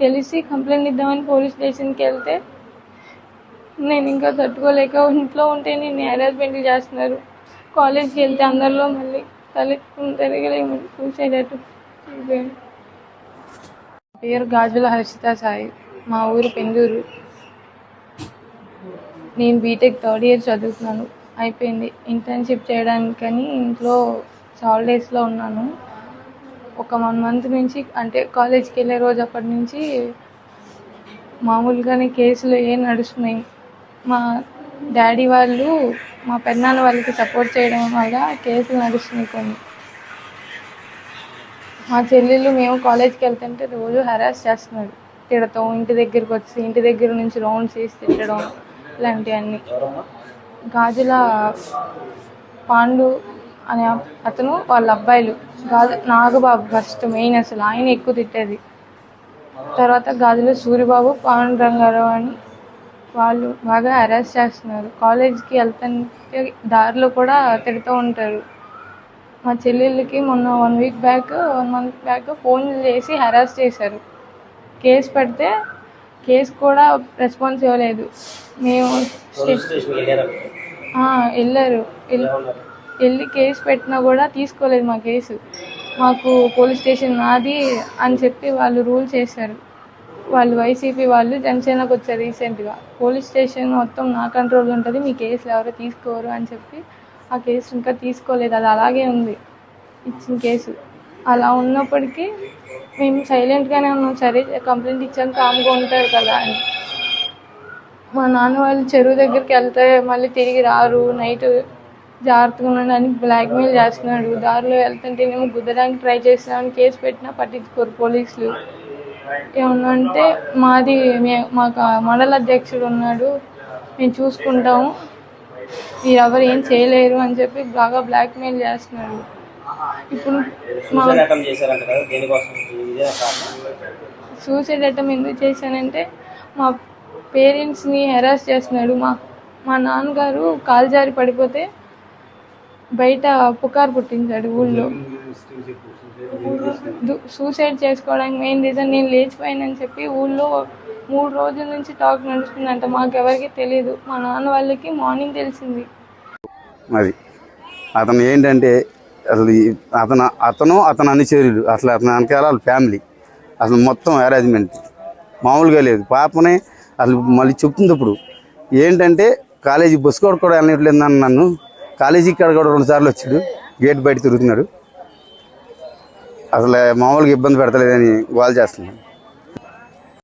తెలిసి కంప్లైంట్ ఇద్దామని పోలీస్ స్టేషన్కి వెళ్తే నేను ఇంకా తట్టుకోలేక ఇంట్లో ఉంటే నేను హెరాస్మెంట్ చేస్తున్నారు. కాలేజ్కి వెళ్తే అందరిలో మళ్ళీ తలెత్తుకుని తిరగలేము. చూసేటట్టు పేరు గాజుల హర్షిత సాయి. మా ఊరు పెందూరు. నేను బీటెక్ థర్డ్ ఇయర్ చదువుతున్నాను. అయిపోయింది. ఇంటర్న్షిప్ చేయడానికని ఇంట్లో హాలిడేస్లో ఉన్నాను. ఒక వన్ మంత్ నుంచి అంటే కాలేజ్కి వెళ్ళే రోజు అప్పటి నుంచి మామూలుగానే కేసులు ఏం నడుస్తున్నాయి. మా డాడీ వాళ్ళు మా పెన్నాన్న వాళ్ళకి సపోర్ట్ చేయడం వల్ల కేసులు నడుస్తున్నాయి కొన్ని. మా చెల్లెళ్ళు మేము కాలేజ్కి వెళ్తుంటే రోజు హెరాస్ చేస్తున్నాడు తిడతాం ఇంటి దగ్గరికి వచ్చి ఇంటి దగ్గర నుంచి రౌండ్స్ వేసి తిట్టడం ఇలాంటివన్నీ. గాజుల పాండు అనే అతను వాళ్ళ అబ్బాయిలు. గాజు నాగబాబు ఫస్ట్ మెయిన్ అసలు. ఆయన ఎక్కువ తిట్టేది. తర్వాత గాజుల సూర్యబాబు పాండురంగారావు అని వాళ్ళు బాగా హెరాస్ చేస్తున్నారు. కాలేజ్కి వెళ్తుంటే దారిలో కూడా తిడుతూ ఉంటారు. మా చెల్లెళ్ళకి మొన్న one week back one month back phone చేసి హెరాస్ చేశారు. కేసు పెడితే కేసు కూడా రెస్పాన్స్ ఇవ్వలేదు. మేము వెళ్ళారా? వెళ్ళి కేసు పెట్టినా కూడా తీసుకోలేదు మా కేసు. మాకు పోలీస్ స్టేషన్ నాది అని చెప్పి వాళ్ళు రూల్ చేశారు. వాళ్ళు వైసీపీ వాళ్ళు జనసేనకు వచ్చారు రీసెంట్గా. పోలీస్ స్టేషన్ మొత్తం నా కంట్రోల్ ఉంటుంది మీ కేసులు ఎవరో తీసుకోరు అని చెప్పి ఆ కేసు ఇంకా తీసుకోలేదు. అది అలాగే ఉంది ఇచ్చిన కేసు. అలా ఉన్నప్పటికీ మేము సైలెంట్గానే ఉన్నాం. సరే కంప్లైంట్ ఇచ్చాక కామ్గా ఉంటారు కదా అని. మా నాన్న వాళ్ళు చెరువు దగ్గరికి వెళ్తే మళ్ళీ తిరిగి రారు. నైట్ జాగ్రత్తగా ఉండండి అని బ్లాక్మెయిల్ చేస్తున్నాడు. దారిలో వెళ్తుంటేనేమో గుద్దడానికి ట్రై చేస్తున్నామని కేసు పెట్టినా పట్టించుకోరు పోలీసులు. ఏమన్నా అంటే మాది మే మాకు మండల అధ్యక్షుడు ఉన్నాడు. మేము చూసుకుంటాము. మీరు ఎవరు ఏం చేయలేరు అని చెప్పి బాగా బ్లాక్మెయిల్ చేస్తున్నాడు. ఇప్పుడు మా సూసైడ్ అటెంప్ట్ ఎందుకు చేశానంటే మా పేరెంట్స్ని హెరాస్ చేస్తున్నాడు. మా మా నాన్నగారు కాలు జారి పడిపోతే బయట పుకారు పుట్టించాడు ఊళ్ళో. సూసైడ్ చేసుకోవడానికి మెయిన్ రీజన్ నేను లేచిపోయానని చెప్పి ఊళ్ళో మూడు రోజుల నుంచి టాక్ నడుస్తుందంట. మాకెవరికి తెలియదు మా నాన్న వాళ్ళకి మార్నింగ్ తెలిసింది. అది అతను ఏంటంటే అసలు అతను అతను అతను అనుచరులు అసలు అతను వెనకాల వాళ్ళ ఫ్యామిలీ అసలు మొత్తం అరేంజ్మెంట్ మామూలుగా లేదు. పాపనే అసలు మళ్ళీ చెప్తుంది ఇప్పుడు. ఏంటంటే కాలేజీ బస్సు కూడా కూడా వెళ్ళట్లేదు నన్ను. కాలేజీకి కాలేజీ కాడ కూడా రెండు సార్లు వచ్చాడు. గేట్ బయట తిరుగుతున్నాడు. అసలు మామూలుగా ఇబ్బంది పెడతలేదని గోల్ చేస్తున్నాడు.